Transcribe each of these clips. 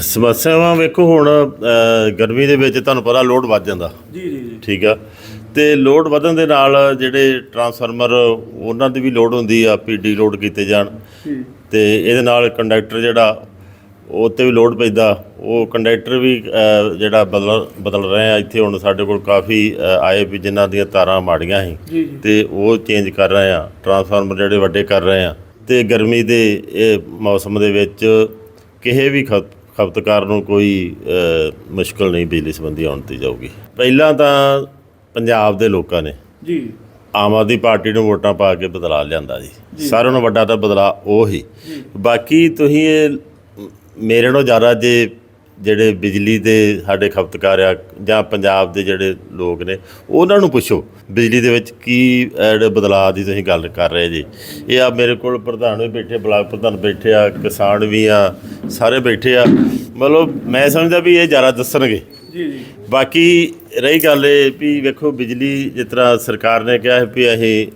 ਸਮੱਸਿਆਵਾਂ ਵੇਖੋ ਹੁਣ ਅ, ਗਰਮੀ ਦੇ ਵਿੱਚ ਤੁਹਾਨੂੰ ਪਤਾ ਲੋਡ ਵੱਧ ਜਾਂਦਾ। ਜੀ ਜੀ ਜੀ। ਠੀਕ ਆ? ਤੇ ਲੋਡ ਵਧਣ ਦੇ ਨਾਲ ਜਿਹੜੇ ਟਰਾਂਸਫਾਰਮਰ ਉਹਨਾਂ ਦੀ ਵੀ ਲੋਡ ਹੁੰਦੀ ਆ ਪੀਡੀ ਲੋਡ ਕੀਤੇ ਜਾਣ। ਜੀ। ਤੇ ਇਹਦੇ ਨਾਲ ਕੰਡਕਟਰ ਜਿਹੜਾ ਉਹ ਤੇ ਵੀ ਲੋਡ ਪੈਂਦਾ। ਉਹ ਕੰਡਕਟਰ ਵੀ ਅ, ਜਿਹੜਾ ਬਦਲ ਬਦਲ ਰਹੇ ਆ। ਇੱਥੇ ਹੁਣ ਸਾਡੇ ਕੋਲ ਕਾਫੀ ਅ, ਆਏ ਵੀ ਜਿਨ੍ਹਾਂ ਦੀਆਂ ਤਾਰਾਂ ਮਾੜੀਆਂ ਸੀ। ਜੀ ਜੀ। ਤੇ ਉਹ ਚੇਂਜ ਕਰ ਰਹੇ ਆ। ਟਰਾਂਸਫਾਰਮਰ ਜਿਹੜੇ ਵੱਡੇ ਕਰ ਰਹੇ ਆ। ਤੇ ਗਰਮੀ ਦੇ ਇਹ ਮੌਸਮ ਦੇ ਵਿੱਚ ਕਿਸੇ ਵੀ ਖਪਤ- ਖਪਤਕਾਰ ਨੂੰ ਕੋਈ ਮੁਸ਼ਕਲ ਨਹੀਂ ਬਿਜਲੀ ਸੰਬੰਧੀ ਆਉਣ ਦੀ ਜਾਊਗੀ। ਪਹਿਲਾਂ ਤਾਂ ਪੰਜਾਬ ਦੇ ਲੋਕਾਂ ਨੇ ਜੀ। ਆਮ ਆਦਮੀ ਪਾਰਟੀ ਨੂੰ ਵੋਟਾਂ ਪਾ ਕੇ ਬਦਲਾ ਲਿਆਂਦਾ ਜੀ। ਸਾਰਿਆਂ ਨੂੰ ਵੱਡਾ ਤਾਂ ਬਦਲਾ ਉਹ ਹੀ। ਬਾਕੀ ਤੁਸੀਂ ਇਹ ਮੇਰੇ ਨਾਲੋਂ ਜ਼ਿਆਦਾ ਜੇ ਜਿਹੜੇ ਬਿਜਲੀ ਦੇ ਸਾਡੇ ਖਪਤਕਾਰ ਆ ਜਾਂ ਪੰਜਾਬ ਦੇ ਜਿਹੜੇ ਲੋਕ ਨੇ ਉਹਨਾਂ ਨੂੰ ਪੁੱਛੋ ਬਿਜਲੀ ਦੇ ਵਿੱਚ ਕੀ ਬਦਲਾਅ ਦੀ ਤੁਸੀਂ ਗੱਲ ਕਰ ਰਹੇ ਜੀ। ਇਹ ਆ ਮੇਰੇ ਕੋਲ ਪ੍ਰਧਾਨ ਵੀ ਬੈਠੇ ਬਲਾਕ ਪ੍ਰਧਾਨ ਬੈਠੇ ਆ ਕਿਸਾਨ ਵੀ ਆ ਸਾਰੇ ਬੈਠੇ ਆ। ਮਤਲਬ ਮੈਂ ਸਮਝਦਾ ਵੀ ਇਹ ਜ਼ਿਆਦਾ ਦੱਸਣਗੇ। ਜੀ ਜੀ। ਬਾਕੀ ਰਹੀ ਗੱਲ ਇਹ ਵੀ ਵੇਖੋ ਬਿਜਲੀ ਜਿਸ ਤਰ੍ਹਾਂ ਸਰਕਾਰ ਨੇ ਕਿਹਾ ਹੈ ਵੀ ਅਸੀਂ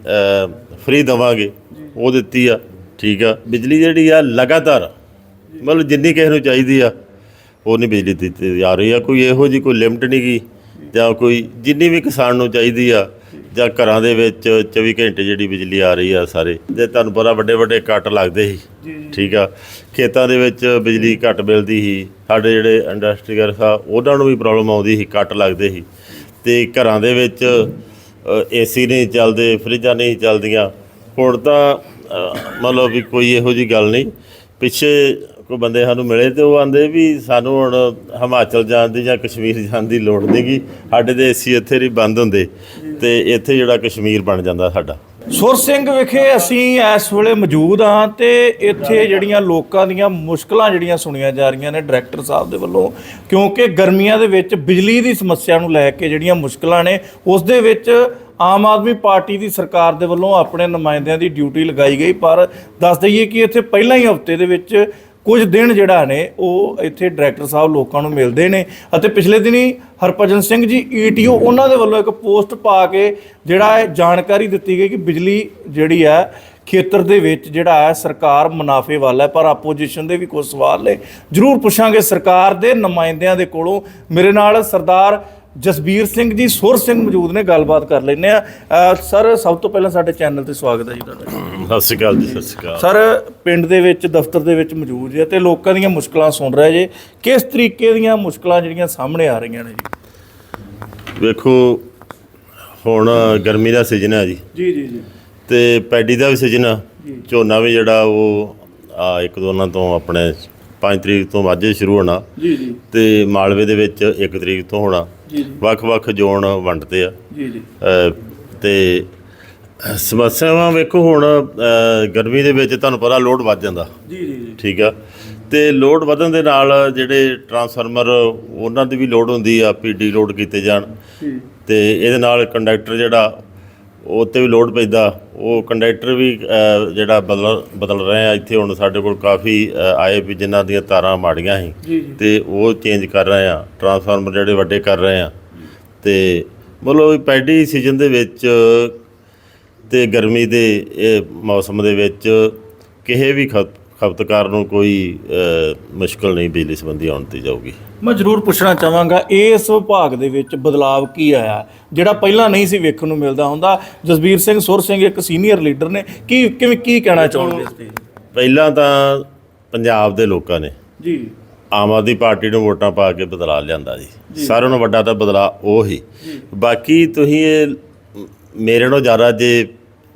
ਫ੍ਰੀ ਦਵਾਂਗੇ। ਉਹ ਦਿੱਤੀ ਆ ਠੀਕ ਆ। ਬਿਜਲੀ ਜਿਹੜੀ ਆ ਲਗਾਤਾਰ ਮਤਲਬ ਜਿੰਨੀ ਕਿਸੇ ਨੂੰ ਚਾਹੀਦੀ ਆ ਉਹ ਨਹੀਂ ਬਿਜਲੀ ਦਿੱਤੀ ਜਾ ਰਹੀ ਆ। ਕੋਈ ਇਹੋ ਜੀ ਕੋਈ ਲਿਮਟ ਨਹੀਂ ਗੀ ਜਾਂ ਕੋਈ ਜਿੰਨੀ ਵੀ ਕਿਸਾਨ ਨੂੰ ਚਾਹੀਦੀ ਆ ਜਾਂ ਘਰਾਂ ਦੇ ਵਿੱਚ 24 ਘੰਟੇ ਜਿਹੜੀ ਬਿਜਲੀ ਆ ਰਹੀ ਆ ਸਾਰੇ ਤੇ ਤੁਹਾਨੂੰ ਪਤਾ ਵੱਡੇ ਵੱਡੇ ਕੱਟ ਲੱਗਦੇ ਸੀ। ਠੀਕ ਆ? ਖੇਤਾਂ ਦੇ ਵਿੱਚ ਬਿਜਲੀ ਘੱਟ ਮਿਲਦੀ ਸੀ। ਸਾਡੇ ਜਿਹੜੇ ਇੰਡਸਟਰੀਅਲ ਆ ਉਹਨਾਂ ਨੂੰ ਵੀ ਪ੍ਰੋਬਲਮ ਆਉਂਦੀ ਸੀ ਕੱਟ ਲੱਗਦੇ ਸੀ। ਤੇ ਘਰਾਂ ਦੇ ਵਿੱਚ ਏਸੀ ਨਹੀਂ ਚੱਲਦੇ ਫਰਿੱਜਾਂ ਨਹੀਂ ਚੱਲਦੀਆਂ। ਹੁਣ ਤਾਂ ਮਤਲਬ ਵੀ ਕੋਈ ਇਹੋ ਜੀ ਗੱਲ ਨਹੀਂ। ਪਿੱਛੇ ਕੋਈ ਬੰਦੇ ਸਾਨੂੰ ਮਿਲੇ ਤੇ ਉਹ ਆਂਦੇ ਵੀ ਸਾਨੂੰ ਹੁਣ ਹਿਮਾਚਲ ਜਾਣ ਦੀ ਜਾਂ ਕਸ਼ਮੀਰ ਜਾਣ ਦੀ ਲੋੜ ਨਹੀਂਗੀ ਸਾਡੇ ਦੇ ਏਸੀ ਇੱਥੇ ਨਹੀਂ ਬੰਦ ਹੁੰਦੇ। ਤੇ ਇੱਥੇ ਜਿਹੜਾ ਕਸ਼ਮੀਰ ਬਣ ਜਾਂਦਾ ਸਾਡਾ। ਸੁਰ ਸਿੰਘ ਵਿਖੇ ਅਸੀਂ ਇਸ ਵੇਲੇ ਮੌਜੂਦ ਹਾਂ ਤੇ ਇੱਥੇ ਜਿਹੜੀਆਂ ਲੋਕਾਂ ਦੀਆਂ ਮੁਸ਼ਕਲਾਂ ਜਿਹੜੀਆਂ ਸੁਣੀਆਂ ਜਾ ਰਹੀਆਂ ਨੇ ਡਾਇਰੈਕਟਰ ਸਾਹਿਬ ਦੇ ਵੱਲੋਂ, ਕਿਉਂਕਿ ਗਰਮੀਆਂ ਦੇ ਵਿੱਚ ਬਿਜਲੀ ਦੀ ਸਮੱਸਿਆ ਨੂੰ ਲੈ ਕੇ ਜਿਹੜੀਆਂ ਮੁਸ਼ਕਲਾਂ ਨੇ, ਉਸ ਦੇ ਵਿੱਚ ਆਮ ਆਦਮੀ ਪਾਰਟੀ ਦੀ ਸਰਕਾਰ ਦੇ ਵੱਲੋਂ ਆਪਣੇ ਨੁਮਾਇੰਦਿਆਂ ਦੀ ਡਿਊਟੀ ਲਗਾਈ ਗਈ, ਪਰ ਦੱਸ ਦਈਏ ਕਿ ਇੱਥੇ ਪਹਿਲਾਂ ਹੀ ਹਫ਼ਤੇ ਦੇ ਵਿੱਚ ਕੁਝ ਦਿਨ ਜਿਹੜਾ ਨੇ ਉਹ ਇੱਥੇ ਡਾਇਰੈਕਟਰ ਸਾਹਿਬ ਲੋਕਾਂ ਨੂੰ ਮਿਲਦੇ ਨੇ ਅਤੇ ਪਿਛਲੇ ਦਿਨੀ ਹਰਭਜਨ ਸਿੰਘ ਜੀ ਈਟੀਓ ਉਹਨਾਂ ਦੇ ਵੱਲੋਂ ਇੱਕ ਪੋਸਟ ਪਾ ਕੇ ਜਿਹੜਾ ਹੈ ਜਾਣਕਾਰੀ ਦਿੱਤੀ ਗਈ ਕਿ ਬਿਜਲੀ ਜਿਹੜੀ ਹੈ ਖੇਤਰ ਦੇ ਵਿੱਚ ਜਿਹੜਾ ਹੈ ਸਰਕਾਰ ਮੁਨਾਫੇ ਵੱਲ ਹੈ, ਪਰ ਆਪੋਜੀਸ਼ਨ ਦੇ ਵੀ ਕੁਝ ਸਵਾਲ ਨੇ। ਜ਼ਰੂਰ ਪੁੱਛਾਂਗੇ ਸਰਕਾਰ ਦੇ ਨੁਮਾਇੰਦਿਆਂ ਦੇ ਕੋਲੋਂ। ਮੇਰੇ ਨਾਲ ਸਰਦਾਰ ਜਸਬੀਰ ਸਿੰਘ ਜੀ ਸੁਰ ਸਿੰਘ ਮੌਜੂਦ ਨੇ ਗੱਲਬਾਤ ਕਰ ਲੈਂਦੇ ਆ ਸਰ ਸਭ ਤੋਂ ਪਹਿਲਾਂ ਸਾਡੇ ਚੈਨਲ ਤੇ ਸਵਾਗਤ ਹੈ ਜੀ ਤੁਹਾਡਾ। ਸਤਿ ਸ਼੍ਰੀ ਅਕਾਲ ਜੀ ਸਤਿ ਸ਼੍ਰੀ ਅਕਾਲ। ਸਰ ਪਿੰਡ ਦੇ ਵਿੱਚ ਦਫ਼ਤਰ ਦੇ ਵਿੱਚ ਮੌਜੂਦ ਜੇ ਤੇ ਲੋਕਾਂ ਦੀਆਂ ਮੁਸ਼ਕਲਾਂ ਸੁਣ ਰਹੇ ਜੇ ਕਿਸ ਤਰੀਕੇ ਦੀਆਂ ਮੁਸ਼ਕਲਾਂ ਜਿਹੜੀਆਂ ਸਾਹਮਣੇ ਆ ਰਹੀਆਂ ਨੇ ਜੀ? ਵੇਖੋ ਹੁਣ ਗਰਮੀ ਦਾ ਸੀਜ਼ਨ ਹੈ ਜੀ। ਜੀ ਜੀ ਜੀ। ਤੇ ਪੈਡੀ ਦਾ ਵੀ ਸੀਜ਼ਨ ਆ। ਝੋਨਾ ਵੀ ਜਿਹੜਾ ਉਹ ਆ ਇੱਕ ਦੋ ਦਿਨਾਂ ਤੋਂ ਆਪਣੇ 5 ਤਰੀਕ ਤੋਂ ਵਾਜੇ ਸ਼ੁਰੂ ਹੋਣਾ। ਜੀ ਜੀ। ਤੇ ਮਾਲਵੇ ਦੇ ਵਿੱਚ 1 ਤਰੀਕ ਤੋਂ ਹੋਣਾ। ਜੀ ਜੀ। ਵੱਖ-ਵੱਖ ਜ਼ੋਨ ਵੰਡਦੇ ਆ। ਜੀ ਜੀ। ਤੇ ਸਮੱਸਿਆਵਾਂ ਵੇਖੋ ਹੁਣ ਗਰਮੀ ਦੇ ਵਿੱਚ ਤੁਹਾਨੂੰ ਪਤਾ ਲੋਡ ਵੱਧ ਜਾਂਦਾ। ਜੀ ਜੀ ਜੀ। ਠੀਕ ਆ। ਤੇ ਲੋਡ ਵਧਣ ਦੇ ਨਾਲ ਜਿਹੜੇ ਟਰਾਂਸਫਾਰਮਰ ਉਹਨਾਂ ਦੀ ਵੀ ਲੋਡ ਹੁੰਦੀ ਆ ਪੀਡੀ ਲੋਡ ਕੀਤੇ ਜਾਣ। ਤੇ ਇਹਦੇ ਨਾਲ ਕੰਡਕਟਰ ਜਿਹੜਾ ਉਹ ਤੇ ਵੀ ਲੋਡ ਪੈਂਦਾ ਉਹ ਕੰਡਕਟਰ ਵੀ ਜਿਹੜਾ ਬਦਲ ਬਦਲ ਰਹੇ ਆ ਇੱਥੇ ਹੁਣ ਸਾਡੇ ਕੋਲ ਕਾਫੀ ਆਏ ਵੀ ਜਿਨ੍ਹਾਂ ਦੀਆਂ ਤਾਰਾਂ ਮਾੜੀਆਂ ਸੀ। ਤੇ ਉਹ ਚੇਂਜ ਕਰ ਰਹੇ ਆ। ਟਰਾਂਸਫਾਰਮਰ ਜਿਹੜੇ ਵੱਡੇ ਕਰ ਰਹੇ ਆ। ਤੇ ਮਤਲਬ ਪੈਡੀ ਸੀਜ਼ਨ ਦੇ ਵਿੱਚ ਤੇ ਗਰਮੀ ਦੇ ਇਹ ਮੌਸਮ ਦੇ ਵਿੱਚ ਕਿਸੇ ਵੀ ਖਪ- ਖਪਤਕਾਰ ਨੂੰ ਕੋਈ ਮੁਸ਼ਕਲ ਨਹੀਂ ਬਿਜਲੀ ਸੰਬੰਧੀ ਆਉਣ ਦੀ ਜਾਊਗੀ। ਮੈਂ ਜ਼ਰੂਰ ਪੁੱਛਣਾ ਚਾਹਾਂਗਾ ਇਸ ਵਿਭਾਗ ਦੇ ਵਿੱਚ ਬਦਲਾਵ ਕੀ ਆਇਆ? ਜਿਹੜਾ ਪਹਿਲਾਂ ਨਹੀਂ ਸੀ ਵੇਖਣ ਨੂੰ ਮਿਲਦਾ ਹੁੰਦਾ ਜਸਬੀਰ ਸਿੰਘ ਸੁਰ ਸਿੰਘ ਇੱਕ ਸੀਨੀਅਰ ਲੀਡਰ ਨੇ ਕੀ ਕਿਵੇਂ ਕੀ ਕਹਿਣਾ ਚਾਹੁੰਦੇ ਇਸ ਤੇ? ਪਹਿਲਾਂ ਤਾਂ ਪੰਜਾਬ ਦੇ ਲੋਕਾਂ ਨੇ ਜੀ। ਆਮ ਆਦਮੀ ਪਾਰਟੀ ਨੂੰ ਵੋਟਾਂ ਪਾ ਕੇ ਬਦਲਾ ਲਿਆਂਦਾ ਜੀ। ਸਾਰਿਆਂ ਨੂੰ ਵੱਡਾ ਤਾਂ ਬਦਲਾ ਉਹ ਹੀ। ਬਾਕੀ ਤੁਸੀਂ ਇਹ ਮੇਰੇ ਨਾਲੋਂ ਜ਼ਿਆਦਾ ਜੇ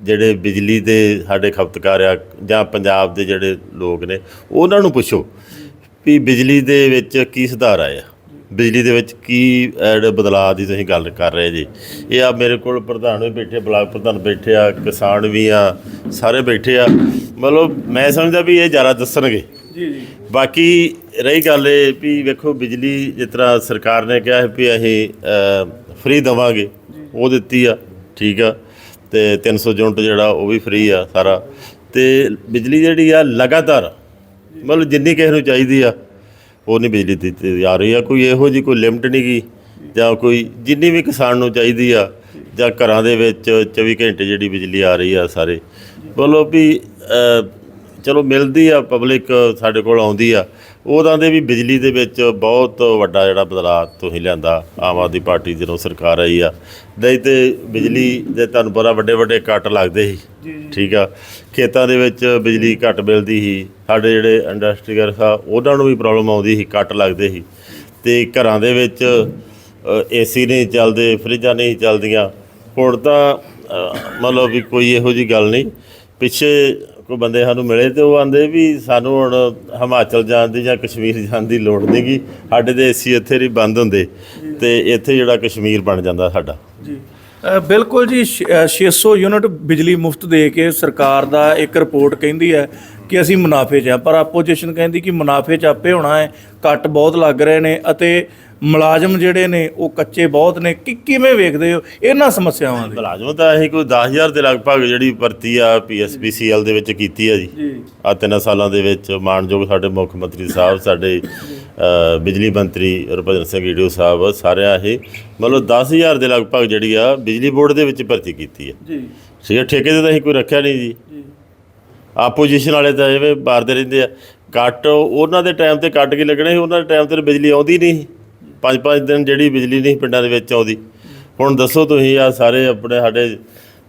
ਜਿਹੜੇ ਬਿਜਲੀ ਦੇ ਸਾਡੇ ਖਪਤਕਾਰ ਆ ਜਾਂ ਪੰਜਾਬ ਦੇ ਜਿਹੜੇ ਲੋਕ ਨੇ ਉਹਨਾਂ ਨੂੰ ਪੁੱਛੋ। ਵੀ ਬਿਜਲੀ ਦੇ ਵਿੱਚ ਕੀ ਸੁਧਾਰ ਆਇਆ? ਬਿਜਲੀ ਦੇ ਵਿੱਚ ਕੀ ਜਿਹੜੇ ਬਦਲਾਅ ਦੀ ਤੁਸੀਂ ਗੱਲ ਕਰ ਰਹੇ ਜੀ? ਇਹ ਆ ਮੇਰੇ ਕੋਲ ਪ੍ਰਧਾਨ ਵੀ ਬੈਠੇ ਬਲਾਕ ਪ੍ਰਧਾਨ ਬੈਠੇ ਆ ਕਿਸਾਨ ਵੀ ਆ ਸਾਰੇ ਬੈਠੇ ਆ। ਮਤਲਬ ਮੈਂ ਸਮਝਦਾ ਵੀ ਇਹ ਜ਼ਿਆਦਾ ਦੱਸਣਗੇ। ਜੀ ਜੀ। ਬਾਕੀ ਰਹੀ ਗੱਲ ਇਹ ਵੀ ਵੇਖੋ ਬਿਜਲੀ ਜਿਸ ਤਰ੍ਹਾਂ ਸਰਕਾਰ ਨੇ ਕਿਹਾ ਹੈ ਵੀ ਅਸੀਂ ਫ੍ਰੀ ਦਵਾਂਗੇ। ਉਹ ਦਿੱਤੀ ਆ ਠੀਕ ਆ। ਤੇ 300 ਯੂਨਿਟ ਜਿਹੜਾ ਉਹ ਵੀ ਫ੍ਰੀ ਆ ਸਾਰਾ। ਤੇ ਬਿਜਲੀ ਜਿਹੜੀ ਆ ਲਗਾਤਾਰ ਮਤਲਬ ਜਿੰਨੀ ਕਿਸੇ ਨੂੰ ਚਾਹੀਦੀ ਆ, ਉਹ ਨਹੀਂ ਬਿਜਲੀ ਦਿੱਤੀ ਜਾ ਰਹੀ ਆ। ਕੋਈ ਇਹੋ ਜੀ ਕੋਈ ਲਿਮਟ ਨਹੀਂ ਗੀ, ਜਾਂ ਕੋਈ ਜਿੰਨੀ ਵੀ ਕਿਸਾਨ ਨੂੰ ਚਾਹੀਦੀ ਆ, ਜਾਂ ਘਰਾਂ ਦੇ ਵਿੱਚ 24 ਘੰਟੇ ਜਿਹੜੀ ਬਿਜਲੀ ਆ ਰਹੀ ਆ ਸਾਰੇ। ਬੋਲੋ ਵੀ ਚਲੋ ਮਿਲਦੀ ਆ, ਪਬਲਿਕ ਸਾਡੇ ਕੋਲ ਆਉਂਦੀ ਆ। ਉਹਦਾਂ ਦੇ ਵੀ ਬਿਜਲੀ ਦੇ ਵਿੱਚ ਬਹੁਤ ਵੱਡਾ ਜਿਹੜਾ ਬਦਲਾਅ ਤੁਸੀਂ ਲਿਆਂਦਾ ਆਮ ਆਦਮੀ ਪਾਰਟੀ ਜਦੋਂ ਸਰਕਾਰ ਆਈ ਆ। ਨਹੀਂ ਤੇ ਬਿਜਲੀ ਦੇ ਤੁਹਾਨੂੰ ਪਤਾ ਵੱਡੇ ਵੱਡੇ ਕੱਟ ਲੱਗਦੇ ਸੀ। ਠੀਕ ਆ? ਖੇਤਾਂ ਦੇ ਵਿੱਚ ਬਿਜਲੀ ਘੱਟ ਮਿਲਦੀ ਸੀ। ਸਾਡੇ ਜਿਹੜੇ ਇੰਡਸਟਰੀਅਲ ਆ ਉਹਨਾਂ ਨੂੰ ਵੀ ਪ੍ਰੋਬਲਮ ਆਉਂਦੀ ਸੀ ਕੱਟ ਲੱਗਦੇ ਸੀ। ਤੇ ਘਰਾਂ ਦੇ ਵਿੱਚ ਏਸੀ ਨਹੀਂ ਚੱਲਦੇ ਫਰਿੱਜਾਂ ਨਹੀਂ ਚੱਲਦੀਆਂ। ਹੁਣ ਤਾਂ ਮਤਲਬ ਵੀ ਕੋਈ ਇਹੋ ਜੀ ਗੱਲ ਨਹੀਂ। ਪਿੱਛੇ ਕੋਈ ਬੰਦੇ ਸਾਨੂੰ ਮਿਲੇ ਤੇ ਉਹ ਆਂਦੇ ਵੀ ਸਾਨੂੰ ਹੁਣ ਹਿਮਾਚਲ ਜਾਣ ਦੀ ਜਾਂ ਕਸ਼ਮੀਰ ਜਾਣ ਦੀ ਲੋੜ ਨਹੀਂਗੀ ਸਾਡੇ ਦੇ ਏਸੀ ਇੱਥੇ ਹੀ ਬੰਦ ਹੁੰਦੇ ਤੇ ਇੱਥੇ ਜਿਹੜਾ ਕਸ਼ਮੀਰ ਬਣ ਜਾਂਦਾ ਸਾਡਾ। ਜੀ। ਬਿਲਕੁਲ ਜੀ ਛ- ਅ, 600 ਯੂਨਿਟ ਬਿਜਲੀ ਮੁਫਤ ਦੇ ਕੇ ਸਰਕਾਰ ਦਾ ਇੱਕ ਰਿਪੋਰਟ ਕਹਿੰਦੀ ਹੈ ਕਿ ਅਸੀਂ ਮੁਨਾਫੇ 'ਚ ਆ ਪਰ ਆਪੋਜੀਸ਼ਨ ਕਹਿੰਦੀ ਕਿ ਮੁਨਾਫੇ 'ਚ ਆਪੇ ਹੋਣਾ ਹੈ ਕੱਟ ਬਹੁਤ ਲੱਗ ਰਹੇ ਨੇ ਅਤੇ ਮੁਲਾਜ਼ਮ ਜਿਹੜੇ ਨੇ ਉਹ ਕੱਚੇ ਬਹੁਤ ਨੇ ਕਿ ਕਿਵੇਂ ਵੇਖਦੇ ਹੋ ਇਹਨਾਂ ਸਮੱਸਿਆਵਾਂ ਦੇ? ਮੁਲਾਜ਼ਮ ਤਾਂ ਅਸੀਂ ਕੋਈ 10000 ਦੇ ਲਗਭਗ ਜਿਹੜੀ ਭਰਤੀ ਆ ਪੀਐਸਪੀਸੀਐਲ ਦੇ ਵਿੱਚ ਕੀਤੀ ਆ ਜੀ। ਆ ਤਿੰਨ ਸਾਲਾਂ ਦੇ ਵਿੱਚ ਮਾਨਯੋਗ ਸਾਡੇ ਮੁੱਖ ਮੰਤਰੀ ਸਾਹਿਬ ਸਾਡੇ ਬਿਜਲੀ ਮੰਤਰੀ ਰੁਪਿੰਦਰ ਸਿੰਘ ਈਡੀਓ ਸਾਹਿਬ ਸਾਰਿਆਂ ਇਹ ਮਤਲਬ 10000 ਦੇ ਲਗਭਗ ਜਿਹੜੀ ਆ ਬਿਜਲੀ ਬੋਰਡ ਦੇ ਵਿੱਚ ਭਰਤੀ ਕੀਤੀ ਆ। ਜੀ। ਠੀਕ ਹੈ ਠੇਕੇ ਤੇ ਤਾਂ ਅਸੀਂ ਕੋਈ ਰੱਖਿਆ ਨਹੀਂ ਜੀ। ਆਪੋਜੀਸ਼ਨ ਵਾਲੇ ਤਾਂ ਐਵੇਂ ਮਾਰਦੇ ਰਹਿੰਦੇ ਆ। ਕੱਟ ਉਹਨਾਂ ਦੇ ਟਾਈਮ ਤੇ ਕੱਟ ਕੇ ਲੱਗਣੇ ਸੀ, ਉਹਨਾਂ ਦੇ ਟਾਈਮ ਤੇ ਬਿਜਲੀ ਆਉਂਦੀ ਨਹੀਂ ਪੰਜ ਪੰਜ ਦਿਨ ਜਿਹੜੀ ਬਿਜਲੀ ਨਹੀਂ ਪਿੰਡਾਂ ਦੇ ਵਿੱਚ ਆਉਂਦੀ। ਹੁਣ ਦੱਸੋ ਤੁਸੀਂ ਆ ਸਾਰੇ ਆਪਣੇ ਸਾਡੇ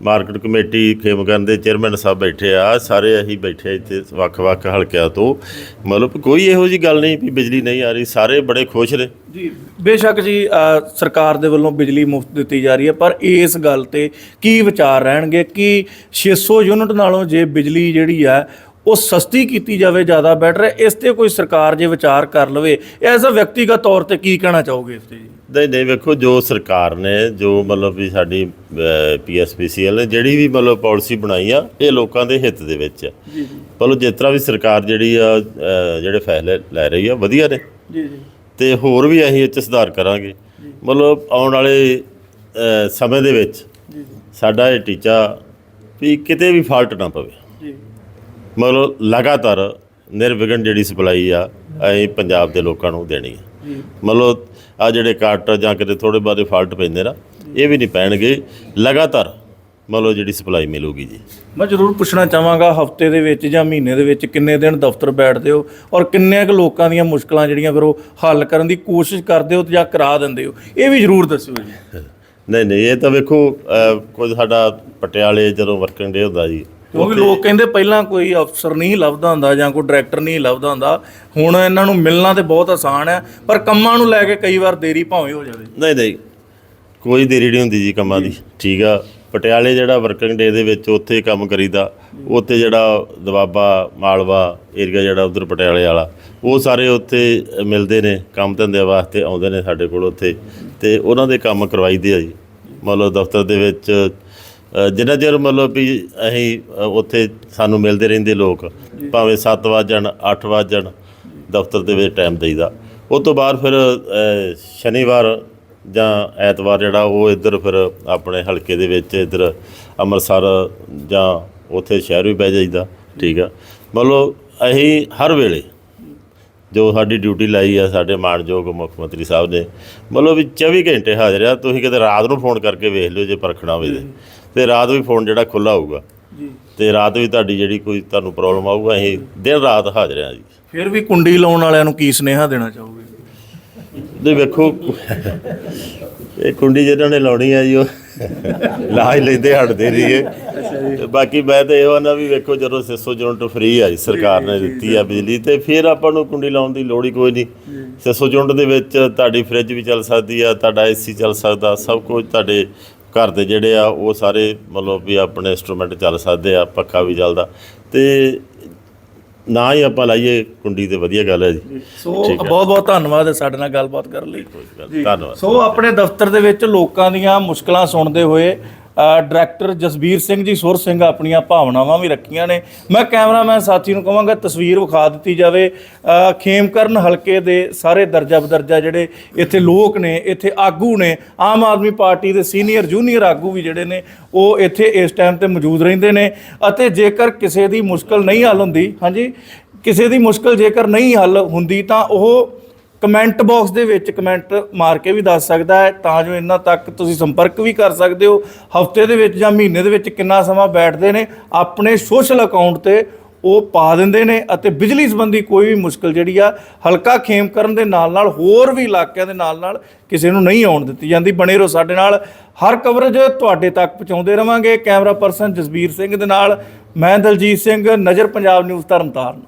ਮਾਰਕੀਟ ਕਮੇਟੀ ਖੇਮਕਰਨ ਦੇ ਚੇਅਰਮੈਨ ਸਾਹਿਬ ਬੈਠੇ ਆ, ਸਾਰੇ ਅਸੀਂ ਬੈਠੇ ਇੱਥੇ ਵੱਖ-ਵੱਖ ਹਲਕਿਆਂ ਤੋਂ। ਮਤਲਬ ਕੋਈ ਇਹੋ ਜੀ ਗੱਲ ਨਹੀਂ ਵੀ ਬਿਜਲੀ ਨਹੀਂ ਆ ਰਹੀ, ਸਾਰੇ ਬੜੇ ਖੁਸ਼ ਨੇ। ਜੀ, ਬੇਸ਼ੱਕ ਜੀ ਸਰਕਾਰ ਦੇ ਵੱਲੋਂ ਬਿਜਲੀ ਮੁਫਤ ਦਿੱਤੀ ਜਾ ਰਹੀ ਹੈ, ਪਰ ਇਸ ਗੱਲ ਤੇ ਕੀ ਵਿਚਾਰ ਰਹਿਣਗੇ? ਕਿ 600 ਯੂਨਿਟ ਨਾਲੋਂ ਜੇ ਬਿਜਲੀ ਜਿਹੜੀ ਆ ਉਹ ਸਸਤੀ ਕੀਤੀ ਜਾਵੇ ਜ਼ਿਆਦਾ ਬੈਟਰ ਹੈ। ਇਸ ਤੇ ਕੋਈ ਸਰਕਾਰ ਜੇ ਵਿਚਾਰ ਕਰ ਲਵੇ ਐਜ਼ ਅ ਵਿਅਕਤੀਗਤ ਤੌਰ ਤੇ ਕੀ ਕਹਿਣਾ ਚਾਹੋਗੇ ਇਸ ਤੇ ਜੀ? ਨਹੀਂ ਨਹੀਂ ਵੇਖੋ ਜੋ ਸਰਕਾਰ ਨੇ ਜੋ ਮਤਲਬ ਵੀ ਸਾਡੀ ਪੀਐਸਪੀਸੀਐਲ ਨੇ ਜਿਹੜੀ ਵੀ ਮਤਲਬ ਪਾਲਿਸੀ ਬਣਾਈ ਆ ਇਹ ਲੋਕਾਂ ਦੇ ਹਿੱਤ ਦੇ ਵਿੱਚ ਆ। ਜੀ ਜੀ। ਮਤਲਬ ਜਿਸ ਤਰ੍ਹਾਂ ਵੀ ਸਰਕਾਰ ਜਿਹੜੀ ਆ ਜਿਹੜੇ ਫੈਸਲੇ ਲੈ ਰਹੀ ਆ ਵਧੀਆ ਨੇ। ਜੀ ਜੀ। ਤੇ ਹੋਰ ਵੀ ਅਸੀਂ ਇਹ 'ਚ ਸੁਧਾਰ ਕਰਾਂਗੇ। ਮਤਲਬ ਆਉਣ ਵਾਲੇ ਸਮੇਂ ਦੇ ਵਿੱਚ ਜੀ। ਸਾਡਾ ਇਹ ਟੀਚਾ ਵੀ ਕਿਤੇ ਵੀ ਫਾਲਟ ਨਾ ਪਵੇ। ਮਤਲਬ ਲਗਾਤਾਰ ਨਿਰਵਿਘਨ ਜਿਹੜੀ ਸਪਲਾਈ ਆ ਅਸੀਂ ਪੰਜਾਬ ਦੇ ਲੋਕਾਂ ਨੂੰ ਦੇਣੀ ਆ। ਮਤਲਬ ਆ ਜਿਹੜੇ ਕੱਟ ਜਾਂ ਕਿਤੇ ਥੋੜੇ ਬਾਰੇ ਫਾਲਟ ਪੈਂਦੇ ਨਾ ਇਹ ਵੀ ਨਹੀਂ ਪੈਣਗੇ। ਲਗਾਤਾਰ ਮਤਲਬ ਜਿਹੜੀ ਸਪਲਾਈ ਮਿਲੂਗੀ ਜੀ। ਮੈਂ ਜ਼ਰੂਰ ਪੁੱਛਣਾ ਚਾਹਾਂਗਾ ਹਫ਼ਤੇ ਦੇ ਵਿੱਚ ਜਾਂ ਮਹੀਨੇ ਦੇ ਵਿੱਚ ਕਿੰਨੇ ਦਿਨ ਦਫ਼ਤਰ ਬੈਠਦੇ ਹੋ ਔਰ ਕਿੰਨੇ ਕੁ ਲੋਕਾਂ ਦੀਆਂ ਮੁਸ਼ਕਲਾਂ ਜਿਹੜੀਆਂ ਫਿਰ ਉਹ ਹੱਲ ਕਰਨ ਦੀ ਕੋਸ਼ਿਸ਼ ਕਰਦੇ ਹੋ ਜਾਂ ਕਰਾ ਦਿੰਦੇ ਹੋ? ਇਹ ਵੀ ਜ਼ਰੂਰ ਦੱਸਿਓ ਜੀ। ਨਹੀਂ ਨਹੀਂ ਇਹ ਤਾਂ ਵੇਖੋ ਕੁਝ ਸਾਡਾ ਪਟਿਆਲੇ ਜਦੋਂ ਵਰਕਿੰਗ ਡੇ ਹੁੰਦਾ ਜੀ ਕਿਉਂਕਿ ਲੋਕ ਕਹਿੰਦੇ ਪਹਿਲਾਂ ਕੋਈ ਅਫਸਰ ਨਹੀਂ ਲੱਭਦਾ ਹੁੰਦਾ ਜਾਂ ਕੋਈ ਡਾਇਰੈਕਟਰ ਨਹੀਂ ਲੱਭਦਾ ਹੁੰਦਾ ਹੁਣ ਇਹਨਾਂ ਨੂੰ ਮਿਲਣਾ ਤੇ ਬਹੁਤ ਆਸਾਨ ਹੈ ਪਰ ਕੰਮਾਂ ਨੂੰ ਲੈ ਕੇ ਕਈ ਵਾਰ ਦੇਰੀ ਭਾਵੇਂ ਹੋ ਜਾਵੇ। ਨਹੀਂ ਨਹੀਂ ਕੋਈ ਦੇਰੀ ਨਹੀਂ ਹੁੰਦੀ ਜੀ ਕੰਮਾਂ ਦੀ ਠੀਕ ਆ। ਪਟਿਆਲੇ ਜਿਹੜਾ ਵਰਕਿੰਗ ਡੇ ਦੇ ਵਿੱਚ ਉੱਥੇ ਕੰਮ ਕਰੀਦਾ ਉੱਥੇ ਜਿਹੜਾ ਦਵਾਬਾ ਮਾਲਵਾ ਏਰੀਆ ਜਿਹੜਾ ਉਧਰ ਪਟਿਆਲੇ ਵਾਲਾ ਉਹ ਸਾਰੇ ਉੱਥੇ ਮਿਲਦੇ ਨੇ ਕੰਮ ਧੰਦੇ ਵਾਸਤੇ ਆਉਂਦੇ ਨੇ ਸਾਡੇ ਕੋਲ ਉੱਥੇ ਤੇ ਉਹਨਾਂ ਦੇ ਕੰਮ ਕਰਵਾਈਦੇ ਆ ਜੀ। ਮਤਲਬ ਦਫ਼ਤਰ ਦੇ ਵਿੱਚ ਜਿੰਨਾ ਚਿਰ ਮਤਲਬ ਵੀ ਅਸੀਂ ਉੱਥੇ ਸਾਨੂੰ ਮਿਲਦੇ ਰਹਿੰਦੇ ਲੋਕ ਭਾਵੇਂ 7 ਵਜਣ 8 ਵਜਣ ਦਫ਼ਤਰ ਦੇ ਵਿੱਚ ਟਾਈਮ ਦੇਈਦਾ। ਉਸ ਤੋਂ ਬਾਅਦ ਫਿਰ ਸ਼ਨੀਵਾਰ ਜਾਂ ਐਤਵਾਰ ਜਿਹੜਾ ਉਹ ਇੱਧਰ ਫਿਰ ਆਪਣੇ ਹਲਕੇ ਦੇ ਵਿੱਚ ਇੱਧਰ ਅੰਮ੍ਰਿਤਸਰ ਜਾਂ ਉੱਥੇ ਸ਼ਹਿਰ ਵੀ ਬਹਿ ਜਾਈਦਾ ਠੀਕ ਆ। ਮਤਲਬ ਅਸੀਂ ਹਰ ਵੇਲੇ ਜੋ ਸਾਡੀ ਡਿਊਟੀ ਲਾਈ ਆ ਸਾਡੇ ਮਾਣਯੋਗ ਮੁੱਖ ਮੰਤਰੀ ਸਾਹਿਬ ਨੇ ਮਤਲਬ ਵੀ 24 ਘੰਟੇ ਹਾਜ਼ਰ ਆ। ਤੁਸੀਂ ਕਿਤੇ ਰਾਤ ਨੂੰ ਫੋਨ ਕਰਕੇ ਵੇਖ ਲਿਓ ਜੇ ਪਰਖਣਾ ਹੋਵੇ ਤੇ। ਤੇ ਰਾਤ ਵੀ ਫੋਨ ਜਿਹੜਾ ਖੁੱਲਾ ਹੋਊਗਾ। ਜੀ। ਤੇ ਰਾਤ ਵੀ ਤੁਹਾਡੀ ਜਿਹੜੀ ਕੋਈ ਤੁਹਾਨੂੰ ਪ੍ਰੋਬਲਮ ਆਊਗਾ ਅਸੀਂ ਦਿਨ ਰਾਤ ਹਾਜ਼ਰ ਆ ਜੀ। ਫਿਰ ਵੀ ਕੁੰਡੀ ਲਾਉਣ ਵਾਲਿਆਂ ਨੂੰ ਕੀ ਸੁਨੇਹਾ ਦੇਣਾ ਚਾਹੋਗੇ? ਨਹੀਂ ਵੇਖੋ ਇਹ ਕੁੰਡੀ ਜਿਹਨਾਂ ਨੇ ਲਾਉਣੀ ਆ ਜੀ ਉਹ ਲਾਜ ਲੈਂਦੇ ਹਟਦੇ ਨਹੀਂਗੇ ਤੇ ਬਾਕੀ ਮੈਂ ਤਾਂ ਇਹੋ ਨਾ ਵੀ ਵੇਖੋ ਜਦੋਂ 600 ਯੂਨਿਟ ਫ੍ਰੀ ਆ ਜੀ ਸਰਕਾਰ ਨੇ ਦਿੱਤੀ ਆ ਬਿਜਲੀ ਤੇ ਫਿਰ ਆਪਾਂ ਨੂੰ ਕੁੰਡੀ ਲਾਉਣ ਦੀ ਲੋੜ ਹੀ ਕੋਈ ਨਹੀਂ। 600 ਯੂਨਿਟ ਦੇ ਵਿੱਚ ਤੁਹਾਡੀ ਫ੍ਰਿਜ ਵੀ ਚੱਲ ਸਕਦੀ ਆ ਤੁਹਾਡਾ ਏਸੀ ਚੱਲ ਸਕਦਾ ਸਭ ਕੁਝ ਤੁਹਾਡੇ ਘਰ ਦੇ ਜਿਹੜੇ ਆ ਉਹ ਸਾਰੇ ਮਤਲਬ ਵੀ ਆਪਣੇ ਇੰਸਟਰੂਮੈਂਟ ਚੱਲ ਸਕਦੇ ਆ ਪੱਖਾ ਵੀ ਚੱਲਦਾ। ਤੇ ਨਾ ਹੀ ਆਪਾਂ ਲਾਈਏ ਕੁੰਡੀ ਤੇ ਵਧੀਆ ਗੱਲ ਹੈ ਜੀ। ਸੋ ਬਹੁਤ ਬਹੁਤ ਧੰਨਵਾਦ ਹੈ ਸਾਡੇ ਨਾਲ ਗੱਲਬਾਤ ਕਰਨ ਲਈ। ਧੰਨਵਾਦ। ਸੋ ਆਪਣੇ ਦਫ਼ਤਰ ਦੇ ਵਿੱਚ ਲੋਕਾਂ ਦੀਆਂ ਮੁਸ਼ਕਲਾਂ ਸੁਣਦੇ ਹੋਏ ਡਾਇਰੈਕਟਰ ਜਸਬੀਰ ਸਿੰਘ ਜੀ ਸੁਰ ਸਿੰਘ ਆਪਣੀਆਂ ਭਾਵਨਾਵਾਂ ਵੀ ਰੱਖੀਆਂ ਨੇ। ਮੈਂ ਕੈਮਰਾਮੈਨ ਸਾਥੀ ਨੂੰ ਕਹਾਂਗਾ ਤਸਵੀਰ ਵਿਖਾ ਦਿੱਤੀ ਜਾਵੇ। ਅ, ਖੇਮਕਰਨ ਹਲਕੇ ਦੇ ਸਾਰੇ ਦਰਜਾ ਬਦਰਜਾ ਜਿਹੜੇ ਇੱਥੇ ਲੋਕ ਨੇ ਇੱਥੇ ਆਗੂ ਨੇ ਆਮ ਆਦਮੀ ਪਾਰਟੀ ਦੇ ਸੀਨੀਅਰ ਜੂਨੀਅਰ ਆਗੂ ਵੀ ਜਿਹੜੇ ਨੇ ਉਹ ਇੱਥੇ ਇਸ ਟਾਈਮ ਤੇ ਮੌਜੂਦ ਰਹਿੰਦੇ ਨੇ। ਅਤੇ ਜੇਕਰ ਕਿਸੇ ਦੀ ਮੁਸ਼ਕਲ ਨਹੀਂ ਹੱਲ ਹੁੰਦੀ ਹਾਂਜੀ ਕਿਸੇ ਦੀ ਮੁਸ਼ਕਲ ਜੇਕਰ ਨਹੀਂ ਹੱਲ ਹੁੰਦੀ ਤਾਂ ਉਹ ਕਮੈਂਟ ਬਾਕਸ ਦੇ ਵਿੱਚ ਕਮੈਂਟ ਮਾਰ ਕੇ ਵੀ ਦੱਸ ਸਕਦਾ ਹੈ, ਤਾਂ ਜੋ ਇਹਨਾਂ ਤੱਕ ਤੁਸੀਂ ਸੰਪਰਕ ਵੀ ਕਰ ਸਕਦੇ ਹੋ। ਹਫ਼ਤੇ ਦੇ ਵਿੱਚ ਜਾਂ ਮਹੀਨੇ ਦੇ ਵਿੱਚ ਕਿੰਨਾ ਸਮਾਂ ਬੈਠਦੇ ਨੇ, ਆਪਣੇ ਸੋਸ਼ਲ ਅਕਾਊਂਟ ਤੇ ਉਹ ਪਾ ਦਿੰਦੇ ਨੇ ਅਤੇ ਬਿਜਲੀ ਸੰਬੰਧੀ ਕੋਈ ਵੀ ਮੁਸ਼ਕਲ ਜਿਹੜੀ ਆ, ਹਲਕਾ ਖੇਮ ਕਰਨ ਦੇ ਨਾਲ ਨਾਲ ਹੋਰ ਵੀ ਇਲਾਕਿਆਂ ਦੇ ਨਾਲ ਨਾਲ ਕਿਸੇ ਨੂੰ ਨਹੀਂ ਆਉਣ ਦਿੱਤੀ ਜਾਂਦੀ। ਬਣੇ ਰਹੋ ਸਾਡੇ ਨਾਲ। ਹਰ ਕਵਰੇਜ ਤੁਹਾਡੇ ਤੱਕ ਪਹੁੰਚਾਉਂਦੇ ਰਵਾਂਗੇ। ਕੈਮਰਾ ਪਰਸਨ ਜਸਬੀਰ ਸਿੰਘ ਦੇ ਨਾਲ, ਮੈਂ ਦਲਜੀਤ ਸਿੰਘ, ਨਜ਼ਰ ਪੰਜਾਬ ਨਿਊਜ਼ ਤਰਨਤਾਰਨ।